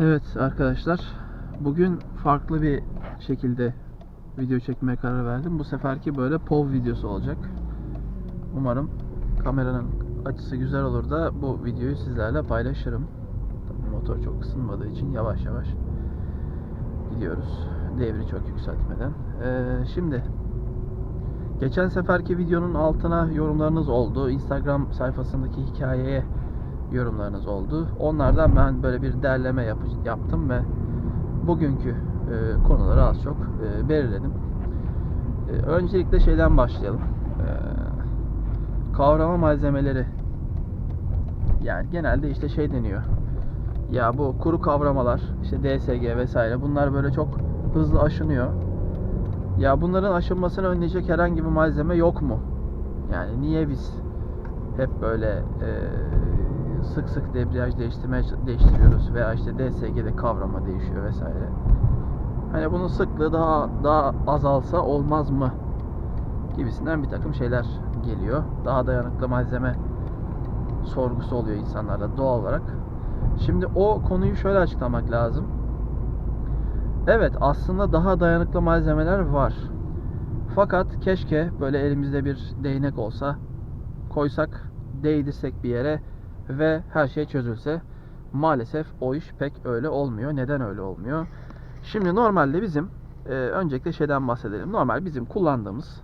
Evet arkadaşlar, bugün farklı bir şekilde video çekmeye karar verdim. Bu seferki böyle POV videosu olacak. Umarım kameranın açısı güzel olur da bu videoyu sizlerle paylaşırım. Tabii motor çok ısınmadığı için yavaş yavaş gidiyoruz. Devri çok yükseltmeden. Ee, şimdi geçen seferki videonun altına yorumlarınız oldu. Instagram sayfasındaki hikayeye yorumlarınız oldu. Onlardan ben böyle bir derleme yap- yaptım ve bugünkü e, konuları az çok e, belirledim. E, öncelikle şeyden başlayalım. E, kavrama malzemeleri. Yani genelde işte şey deniyor. Ya bu kuru kavramalar, işte DSG vesaire bunlar böyle çok hızlı aşınıyor. Ya bunların aşınmasını önleyecek herhangi bir malzeme yok mu? Yani niye biz hep böyle e, sık sık debriyaj değiştirmeye değiştiriyoruz veya işte DSG'de kavrama değişiyor vesaire. Hani bunun sıklığı daha daha azalsa olmaz mı? Gibisinden bir takım şeyler geliyor. Daha dayanıklı malzeme sorgusu oluyor insanlarda doğal olarak. Şimdi o konuyu şöyle açıklamak lazım. Evet aslında daha dayanıklı malzemeler var. Fakat keşke böyle elimizde bir değnek olsa koysak, değdirsek bir yere ve her şey çözülse. Maalesef o iş pek öyle olmuyor. Neden öyle olmuyor? Şimdi normalde bizim e, öncelikle şeyden bahsedelim. Normal bizim kullandığımız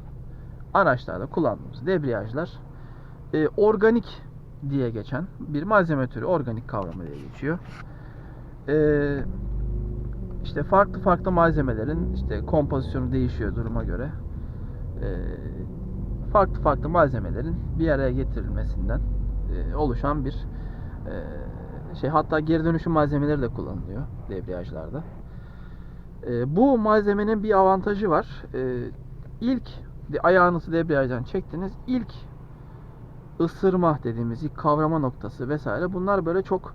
araçlarda kullandığımız debriyajlar e, organik diye geçen bir malzeme türü organik kavramı diye geçiyor. E, işte farklı farklı malzemelerin işte kompozisyonu değişiyor duruma göre. E, farklı farklı malzemelerin bir araya getirilmesinden e, oluşan bir e, şey hatta geri dönüşüm malzemeleri de kullanılıyor debriyajlarda. E, bu malzemenin bir avantajı var. E, ilk ayağınızı debriyajdan çektiniz. İlk ısırma dediğimiz ilk kavrama noktası vesaire bunlar böyle çok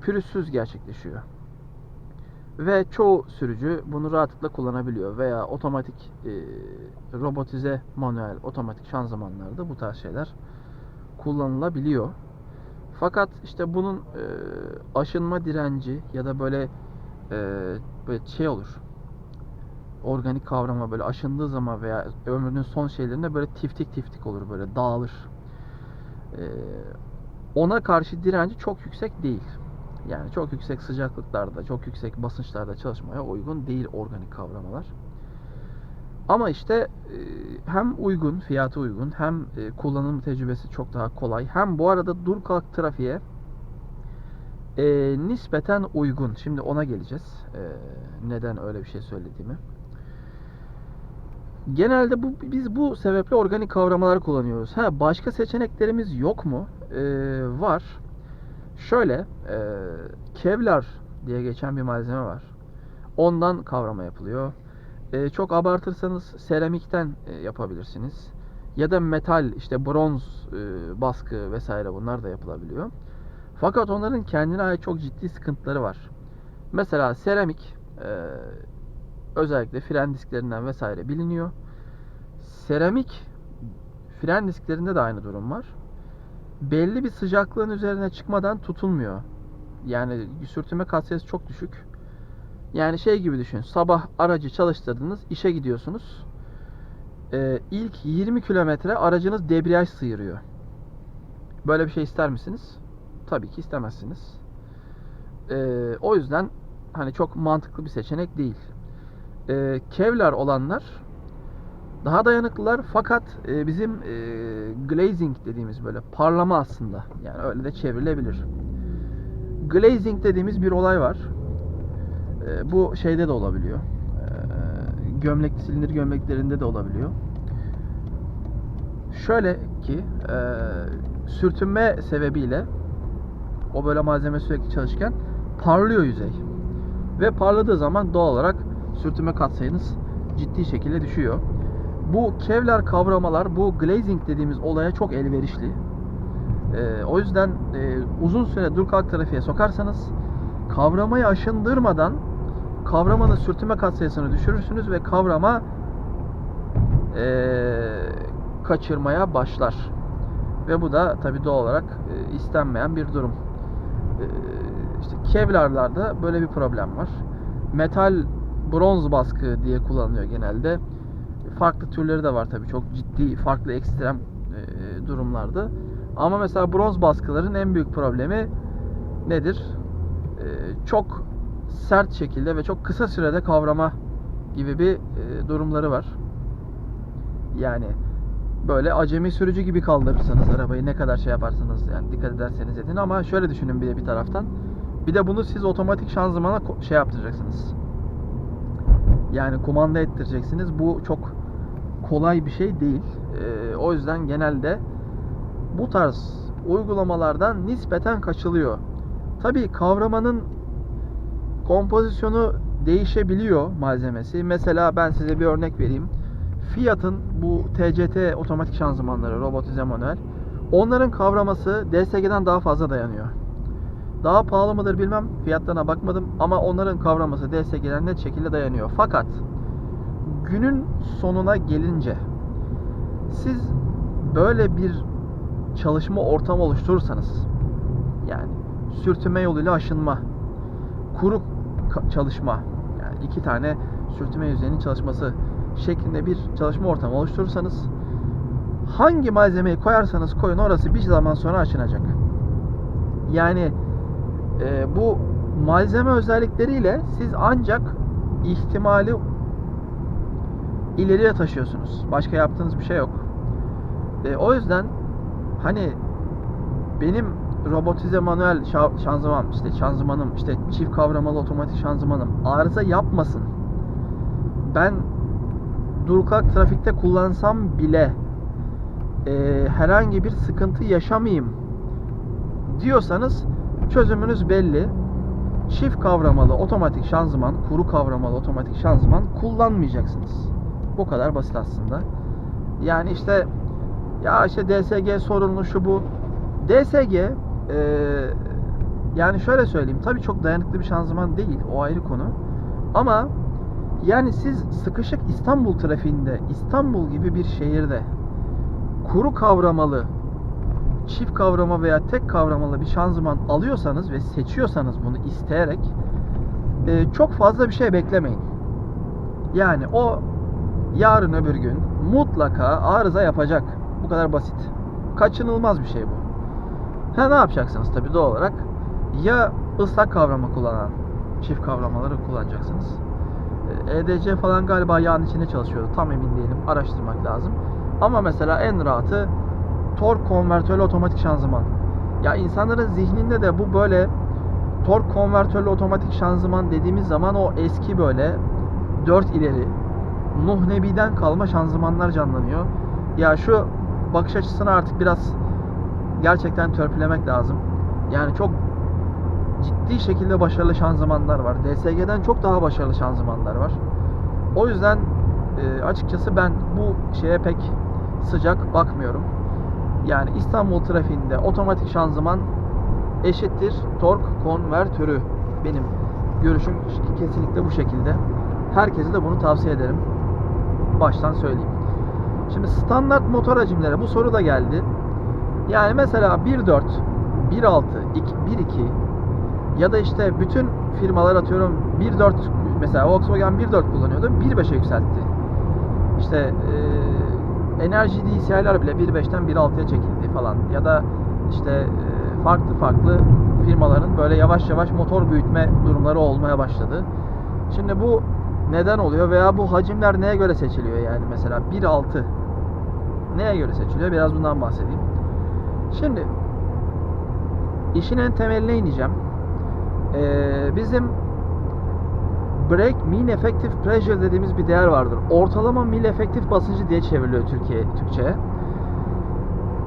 pürüzsüz gerçekleşiyor. Ve çoğu sürücü bunu rahatlıkla kullanabiliyor veya otomatik e, robotize manuel otomatik şanzımanlarda bu tarz şeyler kullanılabiliyor. Fakat işte bunun e, aşınma direnci ya da böyle e, böyle şey olur. Organik kavrama böyle aşındığı zaman veya ömrünün son şeylerinde böyle tiftik tiftik olur böyle dağılır. E, ona karşı direnci çok yüksek değil. Yani çok yüksek sıcaklıklarda, çok yüksek basınçlarda çalışmaya uygun değil organik kavramalar. Ama işte e, hem uygun, fiyatı uygun, hem e, kullanım tecrübesi çok daha kolay. Hem bu arada dur kalk trafiğe e, nispeten uygun. Şimdi ona geleceğiz. E, neden öyle bir şey söylediğimi. Genelde bu biz bu sebeple organik kavramalar kullanıyoruz. Ha başka seçeneklerimiz yok mu? E, var. Şöyle e, Kevlar diye geçen bir malzeme var. Ondan kavrama yapılıyor. E, çok abartırsanız seramikten e, yapabilirsiniz. Ya da metal işte bronz e, baskı vesaire bunlar da yapılabiliyor. Fakat onların kendine ait çok ciddi sıkıntıları var. Mesela seramik e, özellikle fren disklerinden vesaire biliniyor. Seramik fren disklerinde de aynı durum var. Belli bir sıcaklığın üzerine çıkmadan tutulmuyor. Yani sürtünme katsayısı çok düşük. Yani şey gibi düşün. Sabah aracı çalıştırdınız, işe gidiyorsunuz. Ee, ilk 20 kilometre aracınız debriyaj sıyırıyor. Böyle bir şey ister misiniz? Tabii ki istemezsiniz. Ee, o yüzden hani çok mantıklı bir seçenek değil. Ee, Kevlar olanlar daha dayanıklılar fakat e, bizim e, glazing dediğimiz böyle parlama aslında. Yani öyle de çevrilebilir. Glazing dediğimiz bir olay var. E, bu şeyde de olabiliyor. E, gömlek silindir gömleklerinde de olabiliyor. Şöyle ki e, sürtünme sebebiyle o böyle malzeme sürekli çalışırken parlıyor yüzey. Ve parladığı zaman doğal olarak sürtünme katsayınız ciddi şekilde düşüyor. Bu kevlar kavramalar bu glazing dediğimiz olaya çok elverişli. E, o yüzden e, uzun süre dur kalk trafiğe sokarsanız kavramayı aşındırmadan kavramanın sürtünme katsayısını düşürürsünüz ve kavrama e, kaçırmaya başlar. Ve bu da tabi doğal olarak e, istenmeyen bir durum. E, işte Kevlar'larda böyle bir problem var. Metal bronz baskı diye kullanılıyor genelde. Farklı türleri de var tabii çok ciddi farklı ekstrem e, durumlarda. Ama mesela bronz baskıların en büyük problemi nedir? E, çok sert şekilde ve çok kısa sürede kavrama gibi bir e, durumları var. Yani böyle acemi sürücü gibi kaldırırsanız arabayı ne kadar şey yaparsanız yani dikkat ederseniz edin ama şöyle düşünün bir de bir taraftan. Bir de bunu siz otomatik şanzımana şey yaptıracaksınız. Yani kumanda ettireceksiniz. Bu çok kolay bir şey değil. Ee, o yüzden genelde bu tarz uygulamalardan nispeten kaçılıyor. Tabii kavramanın kompozisyonu değişebiliyor malzemesi. Mesela ben size bir örnek vereyim. Fiat'ın bu TCT otomatik şanzımanları, robotize manuel. Onların kavraması DSG'den daha fazla dayanıyor. Daha pahalı mıdır bilmem. Fiyatlarına bakmadım ama onların kavraması DSG'den net şekilde dayanıyor. Fakat günün sonuna gelince siz böyle bir çalışma ortamı oluşturursanız yani sürtünme yoluyla aşınma, kuru çalışma yani iki tane sürtünme yüzeyinin çalışması şeklinde bir çalışma ortamı oluşturursanız hangi malzemeyi koyarsanız koyun orası bir zaman sonra aşınacak. Yani e, bu malzeme özellikleriyle siz ancak ihtimali ileriye taşıyorsunuz. Başka yaptığınız bir şey yok. E, o yüzden hani benim robotize manuel şa- şanzıman işte şanzımanım işte çift kavramalı otomatik şanzımanım arıza yapmasın. Ben dur kalk trafikte kullansam bile e, herhangi bir sıkıntı yaşamayayım diyorsanız çözümünüz belli. Çift kavramalı otomatik şanzıman, kuru kavramalı otomatik şanzıman kullanmayacaksınız. Bu kadar basit aslında. Yani işte ya işte DSG sorunlu şu bu. DSG e, yani şöyle söyleyeyim. Tabii çok dayanıklı bir şanzıman değil. O ayrı konu. Ama yani siz sıkışık İstanbul trafiğinde, İstanbul gibi bir şehirde kuru kavramalı, çift kavrama veya tek kavramalı bir şanzıman alıyorsanız ve seçiyorsanız bunu isteyerek e, çok fazla bir şey beklemeyin. Yani o yarın öbür gün mutlaka arıza yapacak. Bu kadar basit. Kaçınılmaz bir şey bu. Ha ne yapacaksınız tabii doğal olarak? Ya ıslak kavrama kullanan çift kavramaları kullanacaksınız. E, EDC falan galiba yağın içinde çalışıyordu. Tam emin değilim. Araştırmak lazım. Ama mesela en rahatı tork konvertörlü otomatik şanzıman. Ya insanların zihninde de bu böyle tork konvertörlü otomatik şanzıman dediğimiz zaman o eski böyle 4 ileri Nuh Nebi'den kalma şanzımanlar canlanıyor. Ya şu bakış açısını artık biraz gerçekten törpülemek lazım. Yani çok ciddi şekilde başarılı şanzımanlar var. DSG'den çok daha başarılı şanzımanlar var. O yüzden e, açıkçası ben bu şeye pek sıcak bakmıyorum. Yani İstanbul trafiğinde otomatik şanzıman eşittir tork konvertörü. Benim görüşüm kesinlikle bu şekilde. Herkese de bunu tavsiye ederim. Baştan söyleyeyim. Şimdi standart motor hacimleri bu soru da geldi. Yani mesela 1.4, 1.6, 1.2 ya da işte bütün firmalar atıyorum 1.4 mesela Volkswagen 1.4 kullanıyordu 1.5'e yükseltti. İşte e, enerji DCI'ler bile 1.5'ten 1.6'ya çekildi falan ya da işte e, farklı farklı firmaların böyle yavaş yavaş motor büyütme durumları olmaya başladı. Şimdi bu neden oluyor veya bu hacimler neye göre seçiliyor yani mesela 1.6 neye göre seçiliyor biraz bundan bahsedeyim. Şimdi işin en temeline ineceğim. Ee, bizim break mean effective pressure dediğimiz bir değer vardır. Ortalama mil efektif basıncı diye çevriliyor Türkiye Türkçe.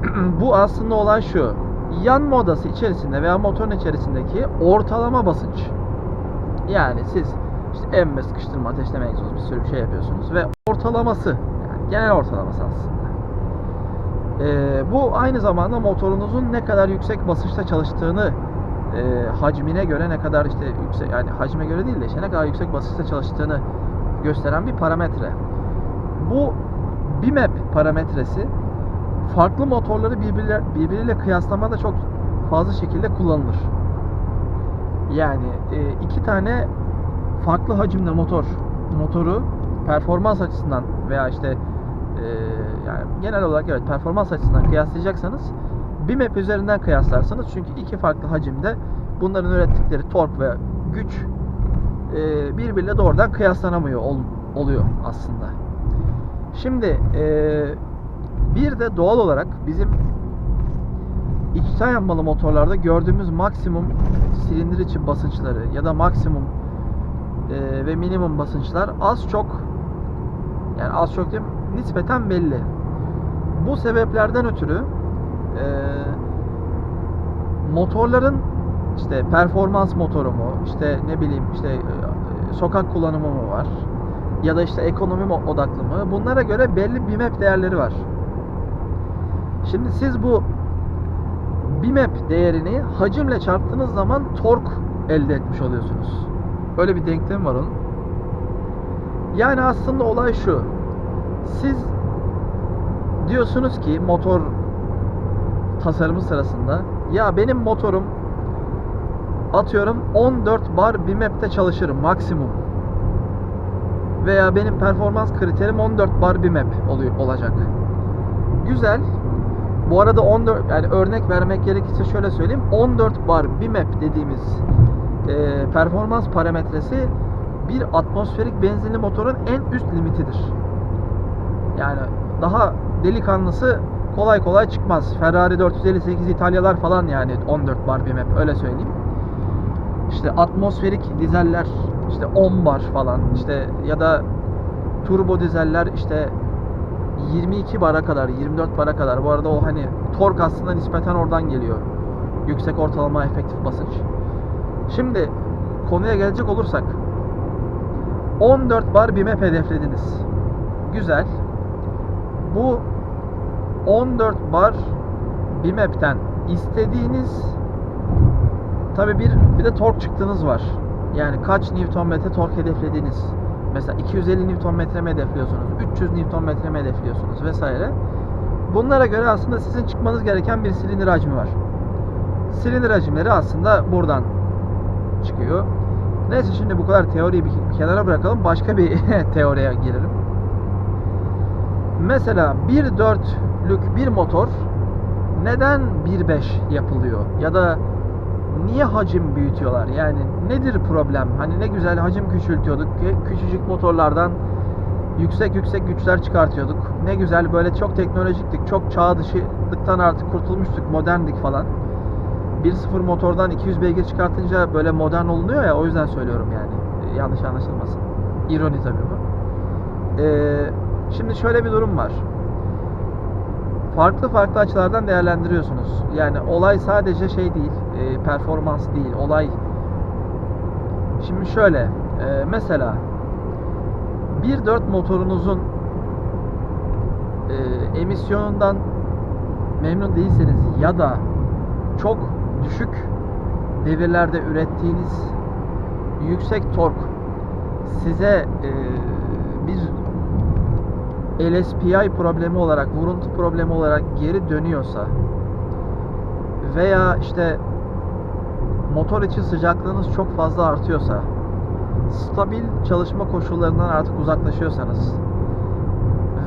Bu aslında olay şu. Yanma odası içerisinde veya motorun içerisindeki ortalama basınç. Yani siz işte emme, sıkıştırma, ateşleme egzoz bir sürü bir şey yapıyorsunuz ve ortalaması yani genel ortalaması aslında. Ee, bu aynı zamanda motorunuzun ne kadar yüksek basınçta çalıştığını e, hacmine göre ne kadar işte yüksek yani hacme göre değil de işte ne kadar yüksek basınçta çalıştığını gösteren bir parametre. Bu BIMAP parametresi farklı motorları birbirle, birbiriyle kıyaslamada çok fazla şekilde kullanılır. Yani e, iki tane farklı hacimde motor motoru performans açısından veya işte e, yani genel olarak evet performans açısından kıyaslayacaksanız BİMEP üzerinden kıyaslarsınız. Çünkü iki farklı hacimde bunların ürettikleri tork ve güç e, birbiriyle doğrudan kıyaslanamıyor ol- oluyor aslında. Şimdi e, bir de doğal olarak bizim içten yanmalı motorlarda gördüğümüz maksimum silindir içi basınçları ya da maksimum e, ve minimum basınçlar az çok yani az çok diyeyim nispeten belli. Bu sebeplerden ötürü e, motorların işte performans motoru mu işte ne bileyim işte e, sokak kullanımı mı var ya da işte ekonomi mo- odaklı mı bunlara göre belli BİMEP değerleri var. Şimdi siz bu BİMEP değerini hacimle çarptığınız zaman tork elde etmiş oluyorsunuz. Öyle bir denklem var onun. Yani aslında olay şu. Siz diyorsunuz ki motor tasarımı sırasında ya benim motorum atıyorum 14 bar BİMEP'te çalışır maksimum. Veya benim performans kriterim 14 bar BİMEP oluyor olacak. Güzel. Bu arada 14 yani örnek vermek gerekirse şöyle söyleyeyim. 14 bar BİMEP dediğimiz e, performans parametresi bir atmosferik benzinli motorun en üst limitidir. Yani daha delikanlısı kolay kolay çıkmaz. Ferrari 458 İtalyalar falan yani 14 bar BİMEP öyle söyleyeyim. İşte atmosferik dizeller işte 10 bar falan işte ya da turbo dizeller işte 22 bara kadar, 24 bara kadar. Bu arada o hani tork aslında nispeten oradan geliyor. Yüksek ortalama efektif basınç. Şimdi konuya gelecek olursak 14 bar BİMEP hedeflediniz. Güzel. Bu 14 bar BİMEP'ten istediğiniz tabi bir bir de tork çıktınız var. Yani kaç Nm tork hedeflediğiniz. Mesela 250 Nm mi hedefliyorsunuz, 300 Nm mi hedefliyorsunuz vesaire. Bunlara göre aslında sizin çıkmanız gereken bir silindir hacmi var. Silindir hacimleri aslında buradan çıkıyor. Neyse şimdi bu kadar teoriyi bir kenara bırakalım. Başka bir teoriye girelim. Mesela 1.4'lük bir motor neden 1.5 yapılıyor? Ya da niye hacim büyütüyorlar? Yani nedir problem? Hani ne güzel hacim küçültüyorduk. Küçücük motorlardan yüksek yüksek güçler çıkartıyorduk. Ne güzel böyle çok teknolojiktik. Çok çağ dışılıktan artık kurtulmuştuk. Moderndik falan. 1.0 motordan 200 beygir çıkartınca böyle modern olunuyor ya o yüzden söylüyorum yani. Yanlış anlaşılmasın. İroni tabii bu. Ee, şimdi şöyle bir durum var. Farklı farklı açılardan değerlendiriyorsunuz. Yani olay sadece şey değil, e, performans değil. Olay Şimdi şöyle, e, mesela 1.4 motorunuzun e, emisyonundan memnun değilseniz ya da çok düşük devirlerde ürettiğiniz yüksek tork size e, bir LSPI problemi olarak, vuruntu problemi olarak geri dönüyorsa veya işte motor için sıcaklığınız çok fazla artıyorsa stabil çalışma koşullarından artık uzaklaşıyorsanız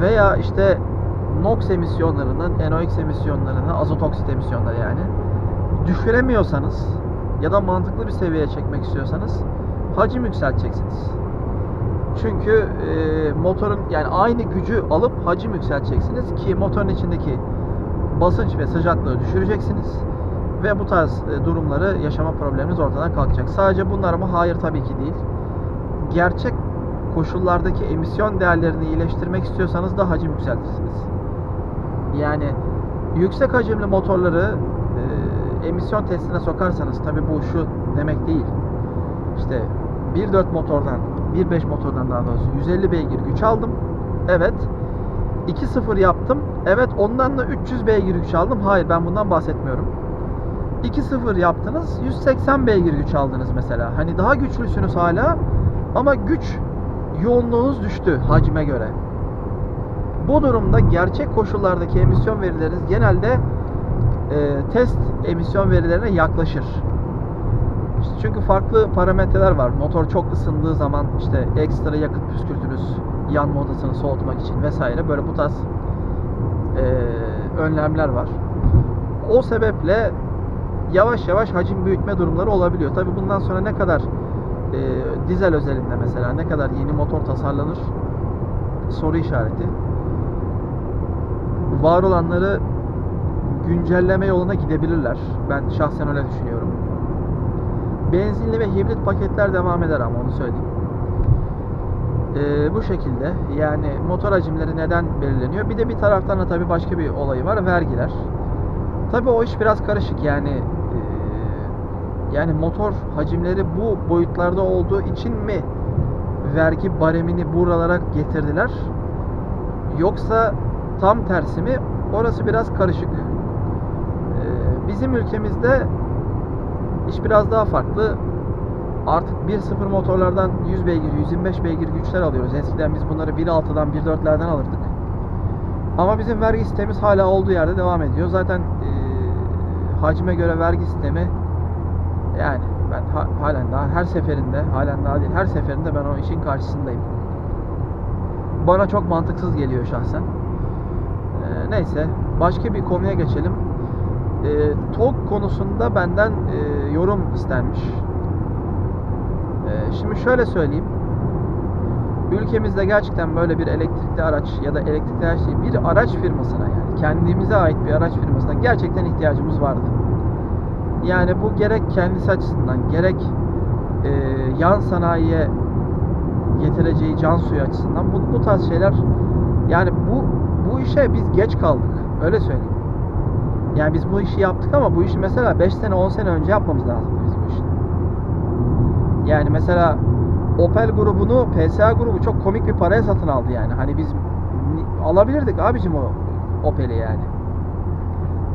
veya işte NOx emisyonlarının, NOx emisyonlarını, azot oksit emisyonları yani düşüremiyorsanız ya da mantıklı bir seviyeye çekmek istiyorsanız hacim yükselteceksiniz. Çünkü e, motorun yani aynı gücü alıp hacim yükselteceksiniz ki motorun içindeki basınç ve sıcaklığı düşüreceksiniz ve bu tarz e, durumları yaşama probleminiz ortadan kalkacak. Sadece bunlar mı? Hayır tabii ki değil. Gerçek koşullardaki emisyon değerlerini iyileştirmek istiyorsanız da hacim yükseltirsiniz. Yani yüksek hacimli motorları e, emisyon testine sokarsanız tabii bu şu demek değil. İşte 1.4 motordan 1.5 motordan daha doğrusu 150 beygir güç aldım. Evet. 2.0 yaptım. Evet ondan da 300 beygir güç aldım. Hayır ben bundan bahsetmiyorum. 2.0 yaptınız 180 beygir güç aldınız mesela. Hani daha güçlüsünüz hala ama güç yoğunluğunuz düştü hacime göre. Bu durumda gerçek koşullardaki emisyon verileriniz genelde e, test emisyon verilerine yaklaşır. Çünkü farklı parametreler var. Motor çok ısındığı zaman işte ekstra yakıt püskürtürüz yanma odasını soğutmak için vesaire. Böyle bu tarz e, önlemler var. O sebeple yavaş yavaş hacim büyütme durumları olabiliyor. Tabi bundan sonra ne kadar e, dizel özelinde mesela ne kadar yeni motor tasarlanır soru işareti. Var olanları güncelleme yoluna gidebilirler. Ben şahsen öyle düşünüyorum. Benzinli ve hibrit paketler devam eder ama onu söyleyeyim. Ee, bu şekilde yani motor hacimleri neden belirleniyor? Bir de bir taraftan da tabii başka bir olayı var vergiler. Tabii o iş biraz karışık yani e, yani motor hacimleri bu boyutlarda olduğu için mi vergi baremini buralara getirdiler? Yoksa tam tersi mi? Orası biraz karışık. Ee, bizim ülkemizde iş biraz daha farklı. Artık 1.0 motorlardan 100 beygir, 125 beygir güçler alıyoruz. Eskiden biz bunları 1.6'dan, 1.4'lerden alırdık. Ama bizim vergi sistemimiz hala olduğu yerde devam ediyor. Zaten e, hacime göre vergi sistemi yani ben ha- halen daha her seferinde, halen daha değil, her seferinde ben o işin karşısındayım. Bana çok mantıksız geliyor şahsen. Ee, neyse, başka bir konuya geçelim. Ee, TOG konusunda benden e, yorum istenmiş. Ee, şimdi şöyle söyleyeyim. Ülkemizde gerçekten böyle bir elektrikli araç ya da elektrikli araç değil, bir araç firmasına yani kendimize ait bir araç firmasına gerçekten ihtiyacımız vardı. Yani bu gerek kendisi açısından gerek e, yan sanayiye getireceği can suyu açısından bu, bu tarz şeyler yani bu bu işe biz geç kaldık. Öyle söyleyeyim. Yani biz bu işi yaptık ama bu işi mesela 5 sene 10 sene önce yapmamız lazım biz bu işi. Yani mesela Opel grubunu PSA grubu çok komik bir paraya satın aldı yani. Hani biz alabilirdik abicim o Opel'i yani.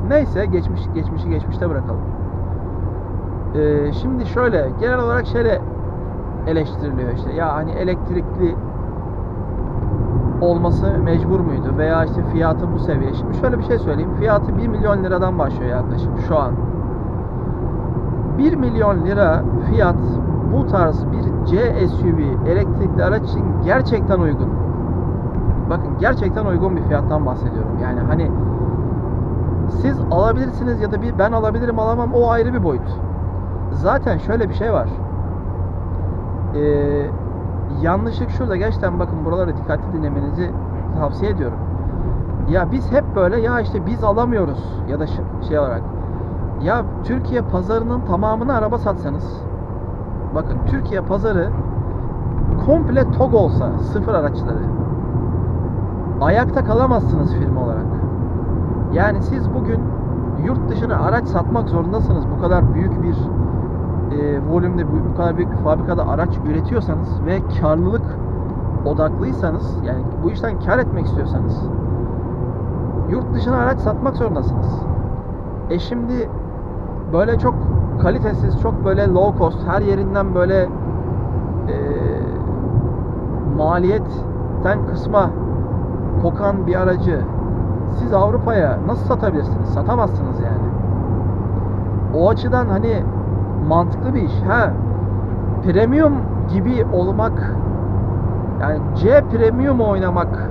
Neyse geçmiş geçmişi geçmişte bırakalım. Ee, şimdi şöyle genel olarak şöyle eleştiriliyor işte ya hani elektrikli olması mecbur muydu veya işte fiyatı bu seviye. Şimdi şöyle bir şey söyleyeyim. Fiyatı 1 milyon liradan başlıyor yaklaşık şu an. 1 milyon lira fiyat bu tarz bir C SUV elektrikli araç için gerçekten uygun. Bakın gerçekten uygun bir fiyattan bahsediyorum. Yani hani siz alabilirsiniz ya da bir ben alabilirim alamam o ayrı bir boyut. Zaten şöyle bir şey var. Ee, yanlışlık şurada gerçekten bakın buralara dikkatli dinlemenizi tavsiye ediyorum. Ya biz hep böyle ya işte biz alamıyoruz ya da şey olarak ya Türkiye pazarının tamamını araba satsanız bakın Türkiye pazarı komple TOG olsa sıfır araçları ayakta kalamazsınız firma olarak. Yani siz bugün yurt dışına araç satmak zorundasınız. Bu kadar büyük bir e, volümde bu, kadar büyük bir fabrikada araç üretiyorsanız ve karlılık odaklıysanız yani bu işten kar etmek istiyorsanız yurt dışına araç satmak zorundasınız. E şimdi böyle çok kalitesiz, çok böyle low cost, her yerinden böyle e, maliyetten kısma kokan bir aracı siz Avrupa'ya nasıl satabilirsiniz? Satamazsınız yani. O açıdan hani mantıklı bir iş. Ha premium gibi olmak yani C premium oynamak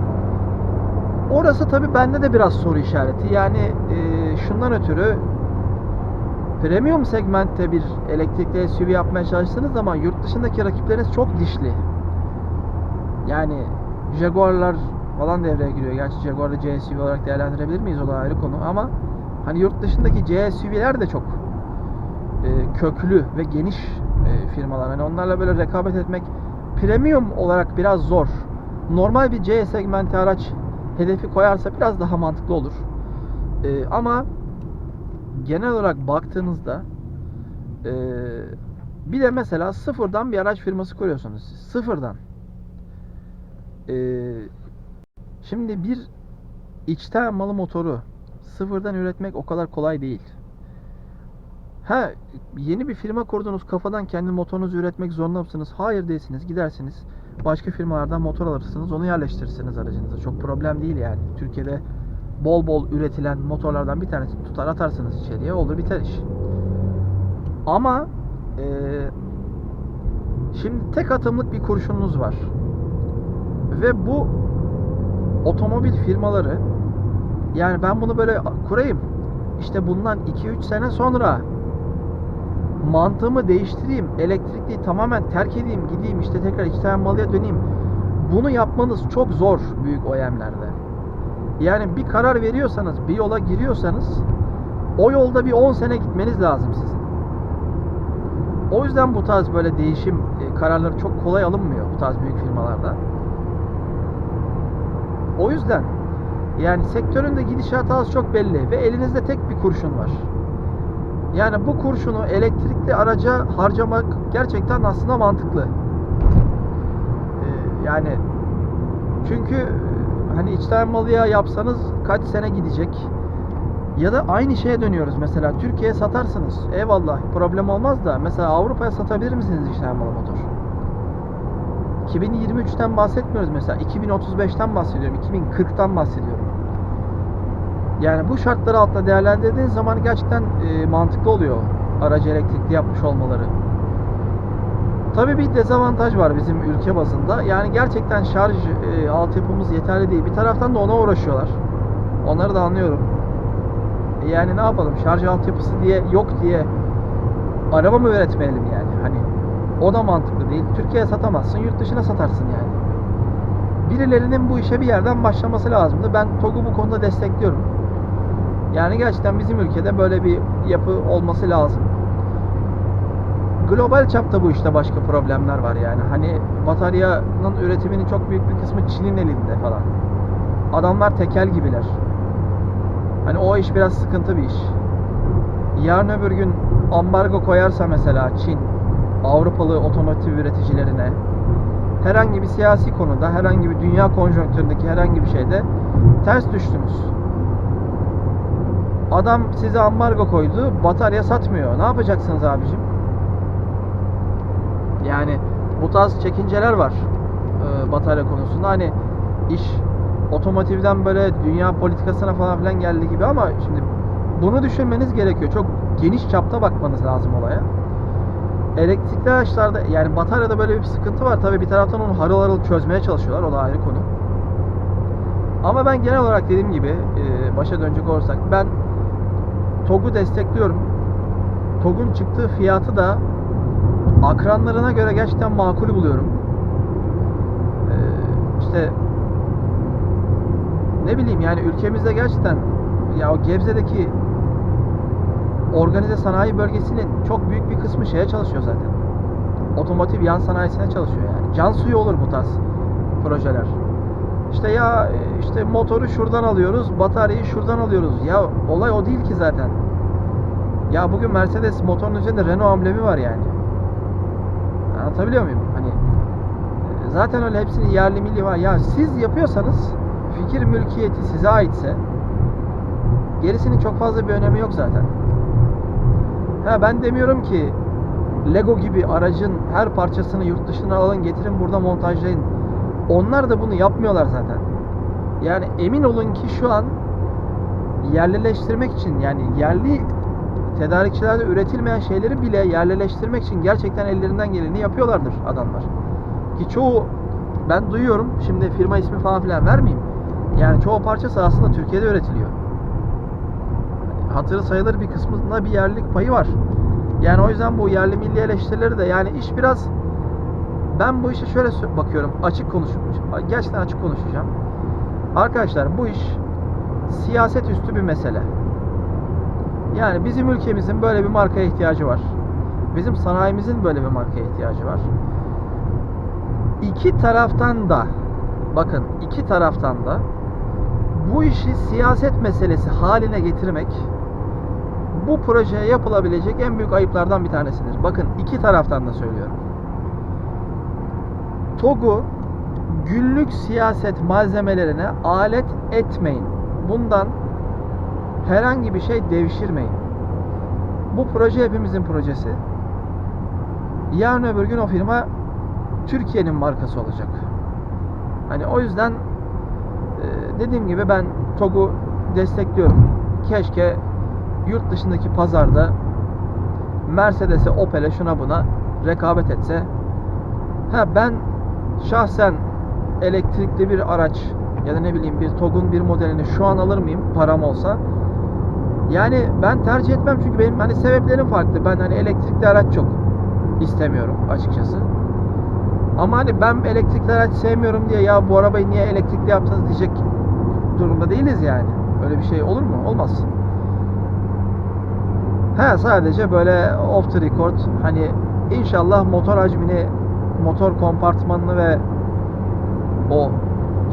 orası tabi bende de biraz soru işareti. Yani e, şundan ötürü premium segmentte bir elektrikli SUV yapmaya çalıştığınız zaman yurt dışındaki rakipleriniz çok dişli. Yani Jaguar'lar falan devreye giriyor. Gerçi Jaguar'ı C SUV olarak değerlendirebilir miyiz? O da ayrı konu ama hani yurt dışındaki C SUV'ler de çok e, köklü ve geniş e, firmalar. Hani onlarla böyle rekabet etmek premium olarak biraz zor. Normal bir C segmenti araç hedefi koyarsa biraz daha mantıklı olur. E, ama genel olarak baktığınızda bir de mesela sıfırdan bir araç firması kuruyorsunuz. Sıfırdan. Şimdi bir içten malı motoru sıfırdan üretmek o kadar kolay değil. Ha yeni bir firma kurdunuz kafadan kendi motorunuzu üretmek zorunda mısınız? Hayır değilsiniz. Gidersiniz başka firmalardan motor alırsınız onu yerleştirirsiniz aracınıza. Çok problem değil yani. Türkiye'de bol bol üretilen motorlardan bir tanesi tutar atarsınız içeriye olur biter iş. Ama e, Şimdi tek atımlık bir kurşununuz var. Ve bu otomobil firmaları yani ben bunu böyle kurayım. İşte bundan 2-3 sene sonra mantığımı değiştireyim. Elektrikliyi tamamen terk edeyim. Gideyim işte tekrar içten malıya döneyim. Bunu yapmanız çok zor büyük OEM'lerde. Yani bir karar veriyorsanız, bir yola giriyorsanız o yolda bir 10 sene gitmeniz lazım sizin. O yüzden bu tarz böyle değişim e, kararları çok kolay alınmıyor bu tarz büyük firmalarda. O yüzden yani sektörün de gidişatı az çok belli ve elinizde tek bir kurşun var. Yani bu kurşunu elektrikli araca harcamak gerçekten aslında mantıklı. Ee, yani çünkü e, hani içten malıya yapsanız kaç sene gidecek? Ya da aynı şeye dönüyoruz mesela Türkiye'ye satarsınız. Eyvallah problem olmaz da mesela Avrupa'ya satabilir misiniz içten malı motor? 2023'ten bahsetmiyoruz mesela 2035'ten bahsediyorum 2040'tan bahsediyorum. Yani bu şartları altında değerlendirdiğin zaman gerçekten e, mantıklı oluyor aracı elektrikli yapmış olmaları. Tabii bir dezavantaj var bizim ülke bazında. Yani gerçekten şarj e, altyapımız yeterli değil. Bir taraftan da ona uğraşıyorlar. Onları da anlıyorum. E, yani ne yapalım? Şarj altyapısı diye yok diye araba mı üretmeyelim yani? Hani o da mantıklı değil. Türkiye'ye satamazsın, yurt dışına satarsın yani. Birilerinin bu işe bir yerden başlaması lazımdı. Ben TOG'u bu konuda destekliyorum. Yani gerçekten bizim ülkede böyle bir yapı olması lazım. Global çapta bu işte başka problemler var yani. Hani bataryanın üretiminin çok büyük bir kısmı Çin'in elinde falan. Adamlar tekel gibiler. Hani o iş biraz sıkıntı bir iş. Yarın öbür gün ambargo koyarsa mesela Çin Avrupalı otomotiv üreticilerine herhangi bir siyasi konuda, herhangi bir dünya konjonktüründeki herhangi bir şeyde ters düştünüz. Adam size ambargo koydu, batarya satmıyor. Ne yapacaksınız abicim? Yani bu tarz çekinceler var e, batarya konusunda. Hani iş otomotivden böyle dünya politikasına falan filan geldi gibi ama şimdi bunu düşünmeniz gerekiyor. Çok geniş çapta bakmanız lazım olaya. Elektrikli araçlarda yani bataryada böyle bir sıkıntı var. Tabii bir taraftan onu harıl harıl çözmeye çalışıyorlar. O da ayrı konu. Ama ben genel olarak dediğim gibi e, başa dönecek olursak ben TOG'u destekliyorum. TOG'un çıktığı fiyatı da akranlarına göre gerçekten makul buluyorum. Ee, işte ne bileyim yani ülkemizde gerçekten ya o Gebze'deki organize sanayi bölgesinin çok büyük bir kısmı şeye çalışıyor zaten. Otomotiv yan sanayisine çalışıyor yani. Can suyu olur bu tarz projeler. İşte ya işte motoru şuradan alıyoruz, bataryayı şuradan alıyoruz. Ya olay o değil ki zaten. Ya bugün Mercedes motorun üzerinde Renault amblemi var yani. Anlatabiliyor muyum? Hani e, zaten öyle hepsinin yerli milli var. Ya siz yapıyorsanız fikir mülkiyeti size aitse gerisinin çok fazla bir önemi yok zaten. Ha ben demiyorum ki Lego gibi aracın her parçasını yurt dışına alın getirin burada montajlayın. Onlar da bunu yapmıyorlar zaten. Yani emin olun ki şu an yerlileştirmek için yani yerli tedarikçilerde üretilmeyen şeyleri bile yerlileştirmek için gerçekten ellerinden geleni yapıyorlardır adamlar. Ki çoğu ben duyuyorum şimdi firma ismi falan filan vermeyeyim. Yani çoğu parçası aslında Türkiye'de üretiliyor. Hatırı sayılır bir kısmında bir yerlilik payı var. Yani o yüzden bu yerli milli eleştirileri de yani iş biraz ben bu işe şöyle bakıyorum. Açık konuşacağım. Gerçekten açık konuşacağım. Arkadaşlar bu iş siyaset üstü bir mesele. Yani bizim ülkemizin böyle bir markaya ihtiyacı var. Bizim sanayimizin böyle bir markaya ihtiyacı var. İki taraftan da bakın iki taraftan da bu işi siyaset meselesi haline getirmek bu projeye yapılabilecek en büyük ayıplardan bir tanesidir. Bakın iki taraftan da söylüyorum. TOG'u günlük siyaset malzemelerine alet etmeyin. Bundan herhangi bir şey devşirmeyin. Bu proje hepimizin projesi. Yarın öbür gün o firma Türkiye'nin markası olacak. Hani o yüzden e, dediğim gibi ben TOG'u destekliyorum. Keşke yurt dışındaki pazarda Mercedes'e, Opel'e şuna buna rekabet etse Ha ben şahsen elektrikli bir araç ya da ne bileyim bir TOG'un bir modelini şu an alır mıyım param olsa? Yani ben tercih etmem çünkü benim hani sebeplerim farklı. Ben hani elektrikli araç çok istemiyorum açıkçası. Ama hani ben elektrikli araç sevmiyorum diye ya bu arabayı niye elektrikli yaptınız diyecek durumda değiliz yani. Öyle bir şey olur mu? Olmaz. He sadece böyle off the record hani inşallah motor hacmini, motor kompartmanını ve o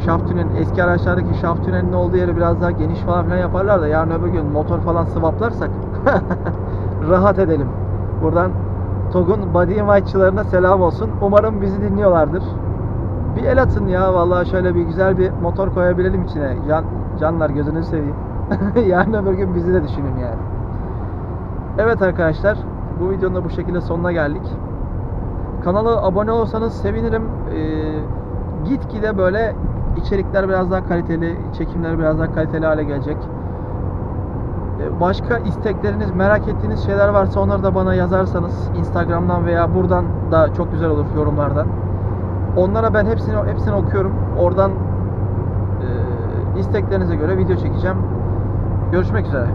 şaft tünelin eski araçlardaki şaft tünelinin olduğu yeri biraz daha geniş falan filan yaparlar da yarın öbür gün motor falan sıvaplarsak rahat edelim. Buradan TOG'un body white'çılarına selam olsun. Umarım bizi dinliyorlardır. Bir el atın ya vallahi şöyle bir güzel bir motor koyabilelim içine. Can, canlar gözünü seveyim. yarın öbür gün bizi de düşünün yani. Evet arkadaşlar bu videonun da bu şekilde sonuna geldik. Kanala abone olursanız sevinirim. Ee, gitgide böyle içerikler biraz daha kaliteli, çekimler biraz daha kaliteli hale gelecek. Ee, Başka istekleriniz, merak ettiğiniz şeyler varsa onları da bana yazarsanız Instagram'dan veya buradan da çok güzel olur yorumlardan. Onlara ben hepsini hepsini okuyorum. Oradan e, isteklerinize göre video çekeceğim. Görüşmek üzere.